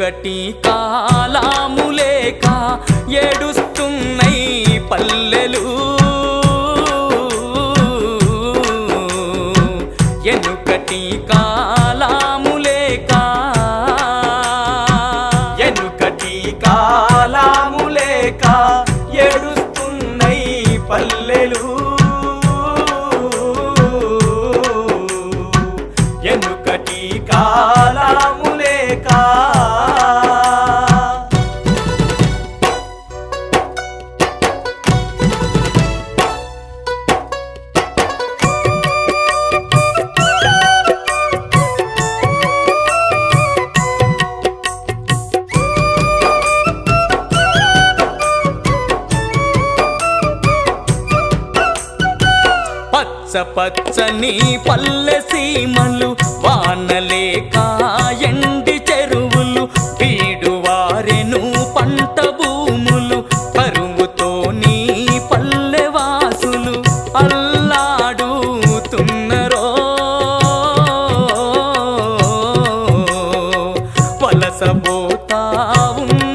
कटी का పచ్చపచ్చని పల్లె సీమలు వానలే కాయండి చెరువులు బీడువారెను పంట భూములు కరువుతో నీ పల్లె వాసులు అల్లాడుతున్నరో వలసబోతా ఉన్న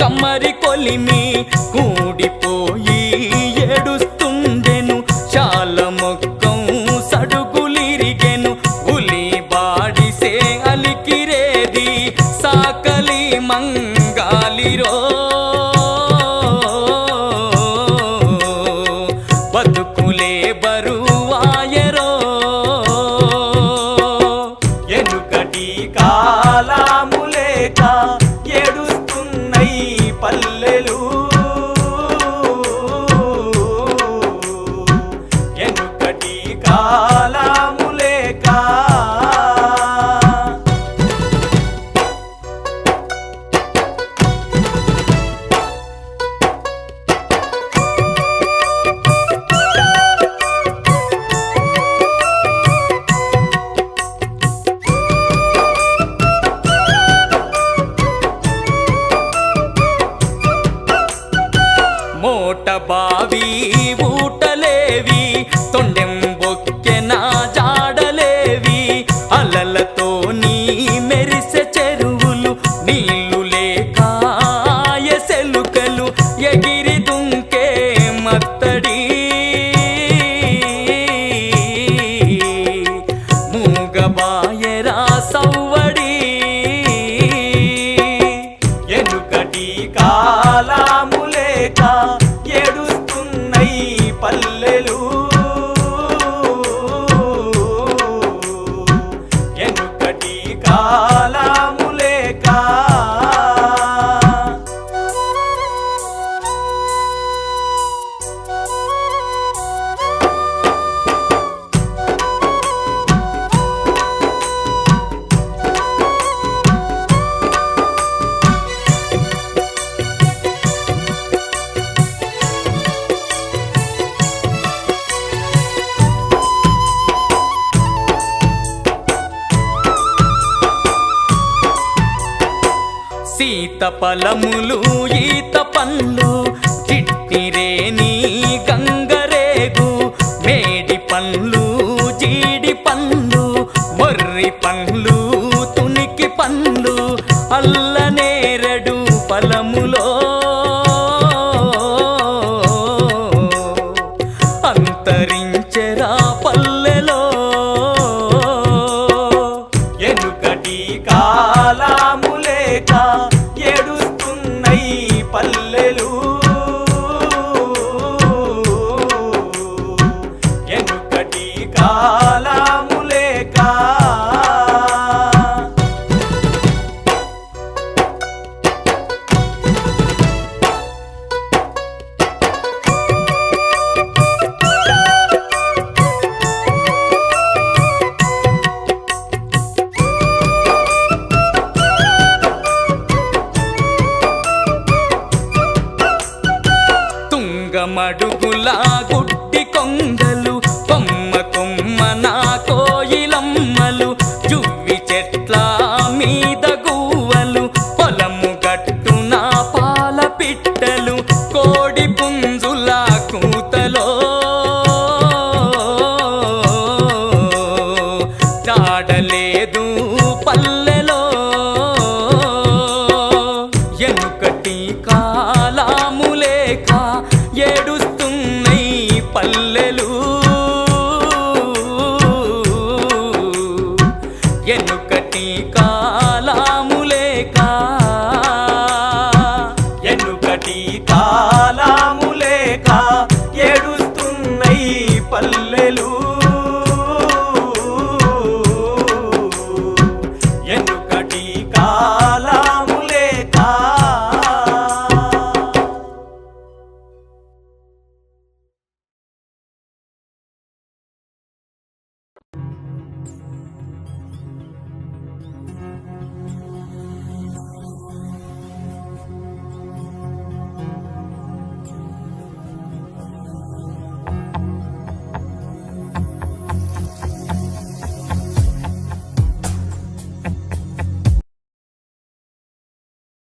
కమ్మరి కొలిమి కూడి var ఈత పలములు ఈత పండ్లు మడుగులా గుట్టి కొంగ ఏడుస్తున్నాయి పల్లెలు. ఎనుకటి కాలాములేక ఎనుకటి కాలాములేక